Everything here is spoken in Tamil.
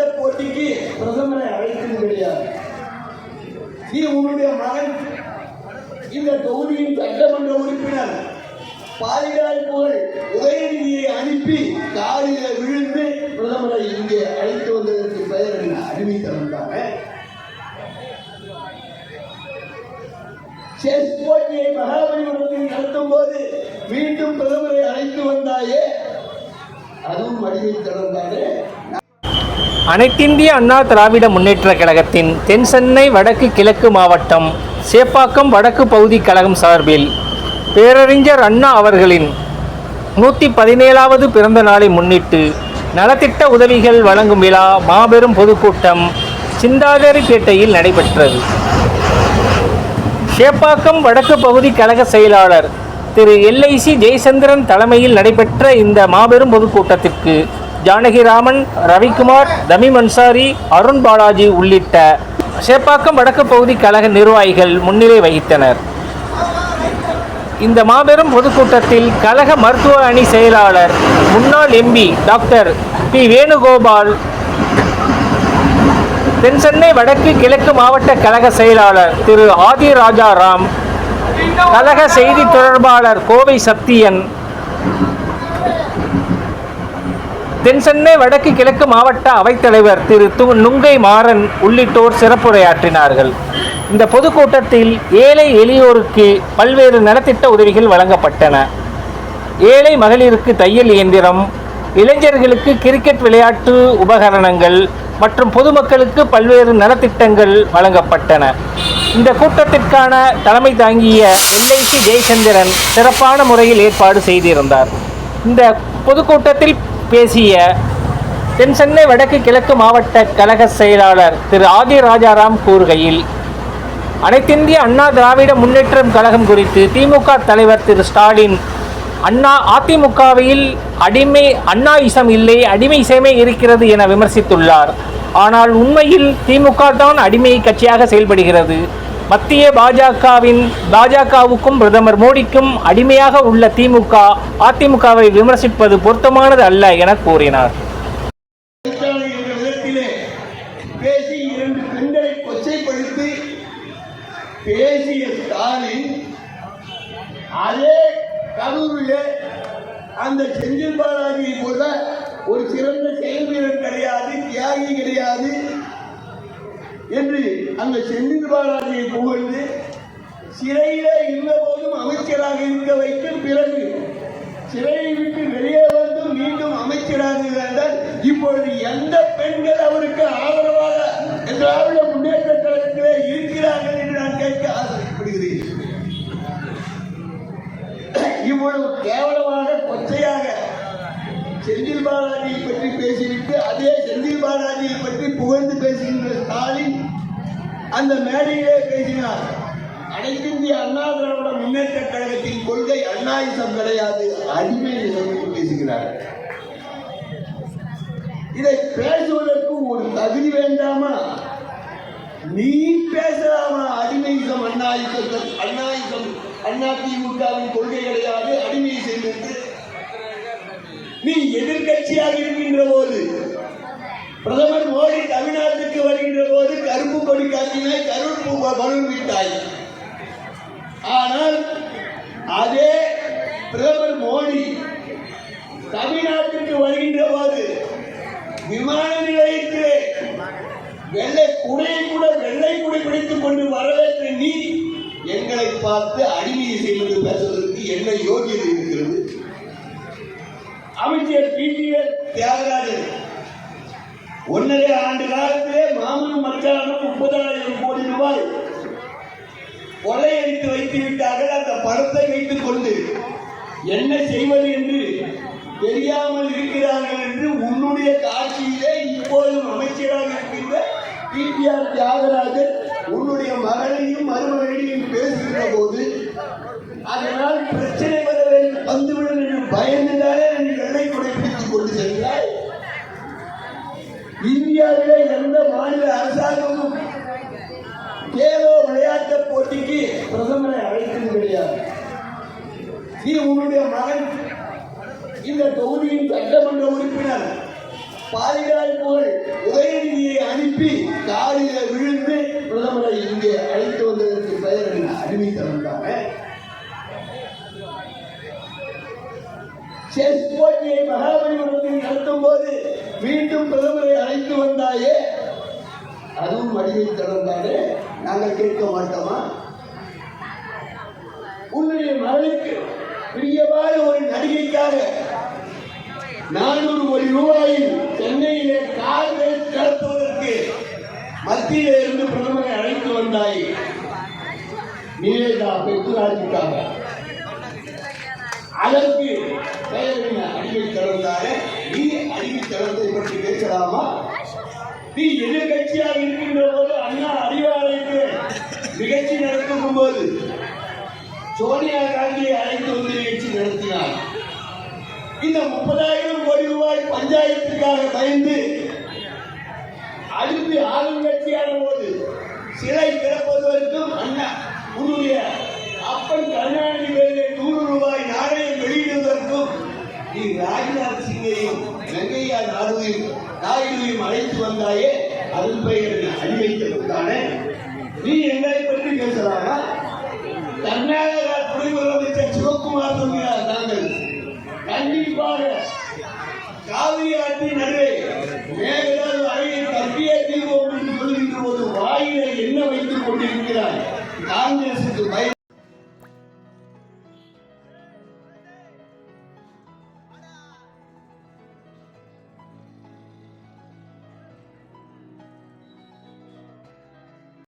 விளையாட்டு போட்டிக்கு பிரதமரை அழைக்கும் கிடையாது. நீ உன்னுடைய மகன் இந்த தொகுதியின் சட்டமன்ற உறுப்பினர் பாலிடாய் புகழ் உதயநிதியை அனுப்பி காலில் விழுந்து பிரதமரை இங்கே அழைத்து வந்ததற்கு பெயர் என்ன? செஸ் போட்டியை மகாபலிபுரத்தில் நடத்தும் போது மீண்டும் பிரதமரை அழைத்து வந்தாயே? அதுவும் அடிமைத்தனம் தானே அனைத்திந்திய அண்ணா திராவிட முன்னேற்ற கழகத்தின் தென் சென்னை வடக்கு கிழக்கு மாவட்டம் சேப்பாக்கம் வடக்கு பகுதி கழகம் சார்பில் பேரறிஞர் அண்ணா அவர்களின் நூற்றி பதினேழாவது பிறந்த நாளை முன்னிட்டு நலத்திட்ட உதவிகள் வழங்கும் விழா மாபெரும் பொதுக்கூட்டம் சிந்தாதேரிப்பேட்டையில் நடைபெற்றது. சேப்பாக்கம் வடக்கு பகுதி கழக செயலாளர் திரு எல்ஐசி ஜெயசந்திரன் தலைமையில் நடைபெற்ற இந்த மாபெரும் பொதுக்கூட்டத்திற்கு ஜானகிராமன் ரவிக்குமார் தமிம் அன்சாரி அருண் பாலாஜி உள்ளிட்ட சேப்பாக்கம் வடக்கு பகுதி கழக நிர்வாகிகள் முன்னிலை வகித்தனர். இந்த மாபெரும் பொதுக்கூட்டத்தில் கழக மருத்துவ அணி செயலாளர் முன்னாள் எம்பி டாக்டர் பி. வேணுகோபால் தென் சென்னை வடக்கு கிழக்கு மாவட்ட கழக செயலாளர் திரு. ஆதி ராஜாராம் கழக செய்தி தொடர்பாளர் கோவை சத்தியன் தென் சென்னை வடக்கு கிழக்கு மாவட்ட அவைத்தலைவர் திரு து நுங்கை மாறன் உள்ளிட்டோர் சிறப்புரையாற்றினார்கள். இந்த பொதுக்கூட்டத்தில் ஏழை எளியோருக்கு பல்வேறு நலத்திட்ட உதவிகள் வழங்கப்பட்டன. ஏழை மகளிருக்கு தையல் இயந்திரம் இளைஞர்களுக்கு கிரிக்கெட் விளையாட்டு உபகரணங்கள் மற்றும் பொதுமக்களுக்கு பல்வேறு நலத்திட்டங்கள் வழங்கப்பட்டன. இந்த கூட்டத்திற்கான தலைமை தாங்கிய எல்ஐசி ஜெயச்சந்திரன் சிறப்பான முறையில் ஏற்பாடு செய்திருந்தார். இந்த பொதுக்கூட்டத்தில் பேசிய தென் சென்னை வடக்கு கிழக்கு மாவட்ட கழக செயலாளர் திரு ஆதி ராஜாராம் கூறுகையில் அனைத்திந்திய அண்ணா திராவிட முன்னேற்றம் கழகம் குறித்து திமுக தலைவர் திரு ஸ்டாலின் அண்ணா அதிமுகவில் அடிமை அண்ணா இசம் இல்லை அடிமை இசையமே இருக்கிறது என விமர்சித்துள்ளார். ஆனால் உண்மையில் திமுக தான் அடிமை கட்சியாக செயல்படுகிறது. மத்திய பாஜகவின் பாஜகவுக்கும் பிரதமர் மோடிக்கும் அடிமையாக உள்ள திமுக அதிமுகவை விமர்சிப்பது பொருத்தமானது அல்ல என கூறினார். பேசிய ஸ்டாலின் அதே கரூரிலே அந்த செந்தில் பாலாஜி போல ஒரு சிறந்த செயல் வீரர் கிடையாது தியாகி கிடையாது. என்று அந்த செந்தில் பாலாஜியை புகழ்ந்து சிறையில இருந்த போதும் அமைச்சராக இருக்க வைத்து பிறகு சிறையை விட்டு வெளியே வந்து மீண்டும் அமைச்சராக இருந்தால் இப்பொழுது எந்த பெண்கள் அவருக்கு ஆதரவாக திராவிட முன்னேற்ற கழகத்திலே இருக்கிறார்கள் என்று நான் கேட்க ஆசைப்படுகிறேன். இவ்வளவு கேவலமாக கொச்சையாக செந்தில் பாலாஜியை பற்றி பேசிவிட்டு அதே செந்தில் பாலாஜியை பற்றி புகழ்ந்து பேசுகின்ற ஸ்டாலின் அந்த மேடையிலே பேசினார். அனைத்திந்திய அண்ணா திராவிட முன்னேற்ற கழகத்தின் கொள்கை அண்ணாயிசம் கிடையாது அடிமை பேசுகிறார். இதை பேசுவதற்கு ஒரு தகுதி வேண்டாமா? நீ பேசலாமா? அடிமையிசம் அண்ணாயிசம் அண்ணாயிசம் அண்ணா திமுகவின் கொள்கை கிடையாது அடிமை செய்து நீ எதிர்கட்சியாக இருக்கின்ற போது பிரதமர் மோடி தமிழ்நாட்டுக்கு வருகின்ற போது கருப்பு கொடி காட்டினாய் கருப்பு பலூன் விட்டாய். ஆனால் அதே பிரதமர் மோடி தமிழ்நாட்டுக்கு வருகின்ற போது விமான நிலையத்திலே வெள்ளை குடையை கூட வெள்ளை குடை பிடித்துக் கொண்டு வரவேற்ற நீ எங்களை பார்த்து அடிமையை செய்வது பேசுவதற்கு என்ன யோகியது இருக்கிறது? அமைச்சர் பிடிஎஸ் தியாகராஜன். ஒன்றரை ஆண்டு காலத்திலே மாமனும் மச்சாரனும் முப்பதாயிரம் கோடி ரூபாய் கொள்ளையடித்து வைத்து விட்டார்கள். அந்த பணத்தை வைத்துக் கொண்டு என்ன செய்வது என்று தெரியாமல் இருக்கிறார்கள் என்று உன்னுடைய காட்சியிலே இப்போதும் அமைச்சராக இருக்கின்ற பிடிஆர் தியாகராஜன் உன்னுடைய மகனையும் மருமகனையும் பேசுகிற போது அதனால் பிரச்சனை வர வேண்டும். வந்துவிட இந்தியாவிலே எந்த மாநில அரசாங்கமும் கேலோ விளையாட்டு போட்டிக்கு பிரதமரை அழைத்தது கிடையாது. நீ உன்னுடைய மகன். இந்த தொகுதியின் சட்டமன்ற உறுப்பினர் பாலிடாய் புகழ் உதயநிதியை அனுப்பி காலில விழுந்து பிரதமரை இங்கே அழைத்து வந்ததற்கு பெயர் என்ன? அறிவித்தனம் தானே? செஸ் போட்டியை மகாபலிபுரத்தில் நடத்தும் போது மீண்டும் பிரதமர் அழைத்து வந்தாயே? அதுவும் வடிவை தானே நாங்கள் கேட்க மாட்டோமா? உன்னுடைய மகளுக்கு பிரியமான ஒரு நடிகைக்காக நானூறு கோடி ரூபாயில் சென்னையிலே கார் ரேஸ் நடத்துவதற்கு மத்தியிலே இருந்து பிரதமரை அழைத்து வந்தாய். நிவேதா பெற்றுராஜுக்காக அதற்கு பெயரின அறிவை தானே? நீ அறிவை அடிமைத்தனத்தை பற்றி பேசலாமா? நீ எதிர்கட்சியாக இருக்கின்ற போது அண்ணா அறிவாலயத்தில் நிகழ்ச்சி நடத்தும் போது சோனியா காந்தியை அழைத்து வந்து நிகழ்ச்சி நடத்தினார். இந்த முப்பதாயிரம் கோடி ரூபாய் பஞ்சாயத்துக்காக பயந்து அடுத்து ஆளுங்கட்சியான போது சிலை திறப்பதற்கும் அண்ணா உன்னுடைய அப்பன் கருணாநிதி வேலை நூறு ரூபாய் நாணயம் வெளியிடுவதற்கும் நீ ராஜ்நாத் சிங்கையும் வெங்கையா நாடுவையும் நாயுடையும் அழைத்து வந்தாயே அதன் பெயர் அடிவைத்ததானே நீ எங்களை பற்றி பேசலாமா? கர்நாடகா துணை முதலமைச்சர் சிவகுமார் சொல்கிறார் நாங்கள் கண்டிப்பாக காவிரி ஆற்றின் நடுவே மேகதாது அணையை கட்டியே தீர்வோம் என்று சொல்கின்ற போது வாயிலை என்ன வைத்துக் கொண்டிருக்கிறார் காங்கிரசுக்கு பய